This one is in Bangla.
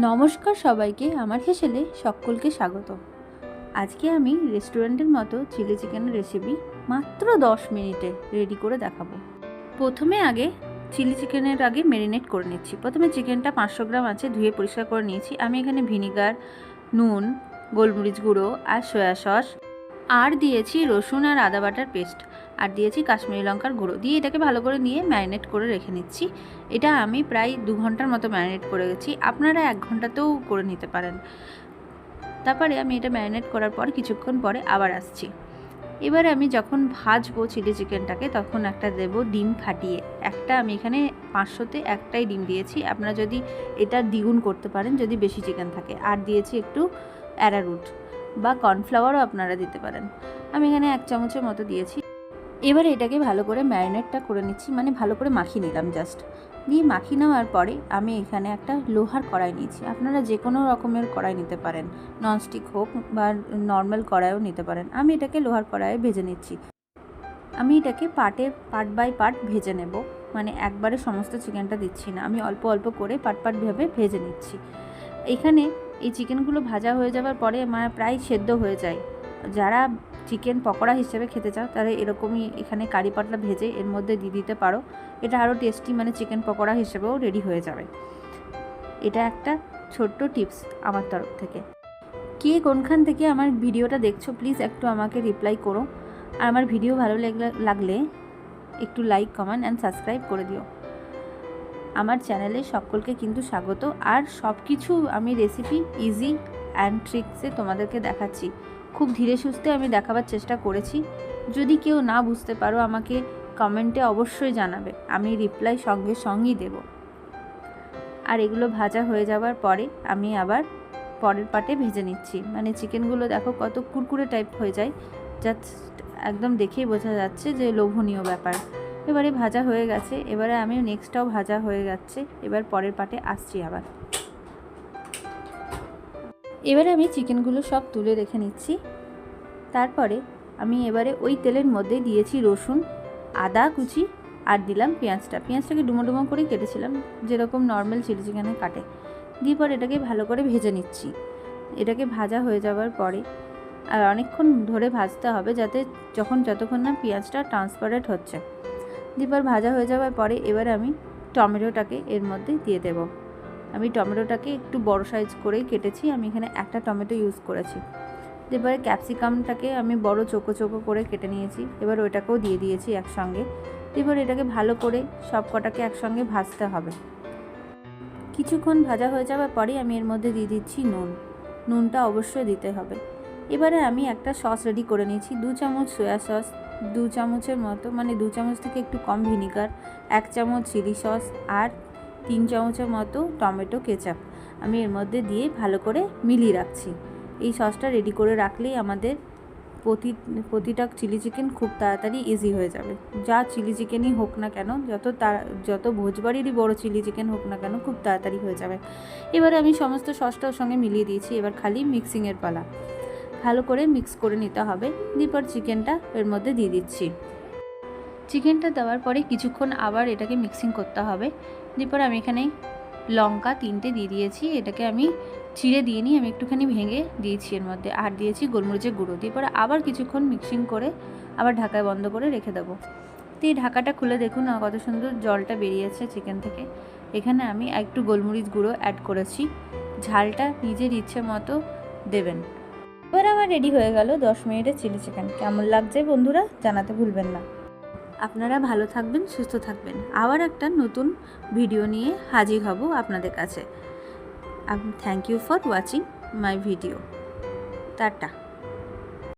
নমস্কার সবাইকে, আমার হেসেলে সকলকে স্বাগত। আজকে আমি রেস্টুরেন্টের মতো চিলি চিকেনের রেসিপি মাত্র দশ মিনিটে রেডি করে দেখাবো। প্রথমে আগে চিলি চিকেনের আগে ম্যারিনেট করে নিচ্ছি। প্রথমে চিকেনটা পাঁচশো গ্রাম আছে, ধুয়ে পরিষ্কার করে নিয়েছি। আমি এখানে ভিনিগার নুন, গোলমরিচ গুঁড়ো আর সয়া সস আর দিয়েছি রসুন আর আদা বাটার পেস্ট আর দিয়েছি কাশ্মীরি লঙ্কার গুঁড়ো। দিয়ে এটাকে ভালো করে নিয়ে ম্যারিনেট করে রেখে নিচ্ছি। এটা আমি প্রায় দু ঘণ্টার মতো ম্যারিনেট করে গেছি। আপনারা এক ঘন্টাতেও করে নিতে পারেন। তারপরে আমি এটা ম্যারিনেট করার পর কিছুক্ষণ পরে আবার আসছি। এবারে আমি যখন ভাজবো চিলি চিকেনটাকে, তখন একটা দেব ডিম ফাটিয়ে। একটা আমি এখানে পাঁচশোতে একটাই ডিম দিয়েছি। আপনারা যদি এটা দ্বিগুণ করতে পারেন, যদি বেশি চিকেন থাকে। আর দিয়েছি একটু অ্যারারুট বা কর্নফ্লাওয়ারও আপনারা দিতে পারেন। আমি এখানে এক চামচের মতো দিয়েছি। এবারে এটাকে ভালো করে ম্যারিনেটটা করে নিচ্ছি মানে ভালো করে মাখিয়ে নিলাম জাস্ট দিয়ে মাখিয়ে নেওয়ার পরে আমি এখানে একটা লোহার কড়াই নিয়েছি। আপনারা যে কোনো রকমের কড়াই নিতে পারেন। ননস্টিক হোক বা নর্মাল কড়াইও নিতে পারেন। আমি এটাকে লোহার কড়াইয়ে ভেজে নিচ্ছি। আমি এটাকে পার্টে পার্ট বাই পার্ট ভেজে নেব। মানে একবারে সমস্ত চিকেনটা দিচ্ছি না। আমি অল্প অল্প করে পার্ট পার্ট ভেবে ভেজে নিচ্ছি। এখানে এই চিকেনগুলো ভাজা হয়ে যাওয়ার পরে আমার প্রায় সেদ্ধ হয়ে যায়। যারা চিকেন পকোড়া হিসেবে খেতে চাও, তাহলে এরকমই এখানে কারি পাতলা ভেজে এর মধ্যে দিয়ে দিতে পারো। এটা আরও টেস্টি মানে চিকেন পকোড়া হিসেবেও রেডি হয়ে যাবে। এটা একটা ছোট্ট টিপস আমার তরফ থেকে। কে কোনখান থেকে আমার ভিডিওটা দেখছ প্লিজ একটু আমাকে রিপ্লাই করো। আর আমার ভিডিও ভালো লাগলে- লাগলে একটু লাইক কমেন্ট অ্যান্ড সাবস্ক্রাইব করে দিও। আমার চ্যানেলে সকলকে কিন্তু স্বাগত। আর সব কিছু আমি রেসিপি ইজি অ্যান্ড ট্রিক্সে তোমাদেরকে দেখাচ্ছি। খুব ধীরে সুস্থে আমি দেখাবার চেষ্টা করেছি। যদি কেউ না বুঝতে পারো, আমাকে কমেন্টে অবশ্যই জানাবে। আমি রিপ্লাই সঙ্গে সঙ্গেই দেব। আর এগুলো ভাজা হয়ে যাওয়ার পরে আমি আবার পরের পাটে ভেজে নিচ্ছি। মানে চিকেনগুলো দেখো কত কুরকুরে টাইপ হয়ে যায়। জাস্ট একদম দেখেই বোঝা যাচ্ছে যে লোভনীয় ব্যাপার। এবারে ভাজা হয়ে গেছে। এবারে আমি নেক্সটটাও ভাজা হয়ে যাচ্ছে। এবার পরের পাটে আসছি আবার। এবারে আমি চিকেনগুলো সব তুলে রেখে নিচ্ছি। তারপরে আমি এবারে ওই তেলের মধ্যে দিয়েছি রসুন, আদা কুচি আর দিলাম পেঁয়াজটা। পেঁয়াজটাকে ডুমো ডুমো করে কেটেছিলাম, যেরকম নর্মাল চিলি চিকেনে কাটে। দিয়ে পর এটাকে ভালো করে ভেজে নিচ্ছি। এটাকে ভাজা হয়ে যাওয়ার পরে আর অনেকক্ষণ ধরে ভাজতে হবে যাতে যখন যতক্ষণ না পেঁয়াজটা ট্রান্সপারেন্ট হচ্ছে। দিয়ে পর ভাজা হয়ে যাওয়ার পরে এবার আমি টমেটোটাকে এর মধ্যে দিয়ে দেব। আমি টমেটোটাকে একটু বড় সাইজ করেই কেটেছি, আমি এখানে একটা টমেটো ইউজ করেছি। এবারে ক্যাপসিকামটাকে আমি বড় চোখো চোকো করে কেটে নিয়েছি, এবার ওইটাকেও দিয়ে দিয়েছি একসঙ্গে। এবার এটাকে ভালো করে সব কটাকে একসঙ্গে ভাজতে হবে। কিছুক্ষণ ভাজা হয়ে যাওয়ার পরেই আমি এর মধ্যে দিয়ে দিচ্ছি নুন। নুনটা অবশ্যই দিতে হবে। এবারে আমি একটা সস রেডি করে নিয়েছি, দু চামচ সয়া সস দু চামচের মতো মানে দু চামচ থেকে একটু কম ভিনিগার এক চামচ চিলি সস আর তিন চামচের মতো টমেটো কেচাপ আমি এর মধ্যে দিয়ে ভালো করে মিলিয়ে রাখছি। এই সসটা রেডি করে রাখলেই আমাদের প্রতি, প্রতিটা চিলি চিকেন খুব তাড়াতাড়ি ইজি হয়ে যাবে। যা চিলি চিকেনই হোক না কেন, যত তার যত ভোজবাড়িরই বড় চিলি চিকেন হোক না কেন, খুব তাড়াতাড়ি হয়ে যাবে। এবারে আমি সমস্ত সসটা সঙ্গে মিলিয়ে দিয়েছি, এবার খালি মিক্সিংয়ের পালা। ভালো করে মিক্স করে নিতে হবে। এরপর চিকেনটা এর মধ্যে দিয়ে দিচ্ছি। চিকেনটা দেওয়ার পরে কিছুক্ষণ আবার এটাকে মিক্সিং করতে হবে। এরপর আমি এখানে লঙ্কা তিনটে দিয়ে দিয়েছি, এটাকে আমি চিড়ে দিয়ে নিই আমি একটুখানি ভেঙে দিয়েছি এর মধ্যে। আর দিয়েছি গোলমরিচের গুঁড়ো। দিয়ে পরে আবার কিছুক্ষণ মিক্সিং করে আবার ঢাকায় বন্ধ করে রেখে দেবো। তো এই ঢাকাটা খুলে দেখুন কত সুন্দর জলটা বেরিয়েছে চিকেন থেকে। এখানে আমি একটু গোলমরিচ গুঁড়ো অ্যাড করেছি। ঝালটা নিজের ইচ্ছে মতো দেবেন। এবার আমার রেডি হয়ে গেল দশ মিনিটের চিলি চিকেন কেমন লাগছে বন্ধুরা জানাতে ভুলবেন না। আপনারা ভালো থাকবেন, সুস্থ থাকবেন। আবার একটা নতুন ভিডিও নিয়ে হাজির হব আপনাদের কাছে। Thank you for watching my video tata.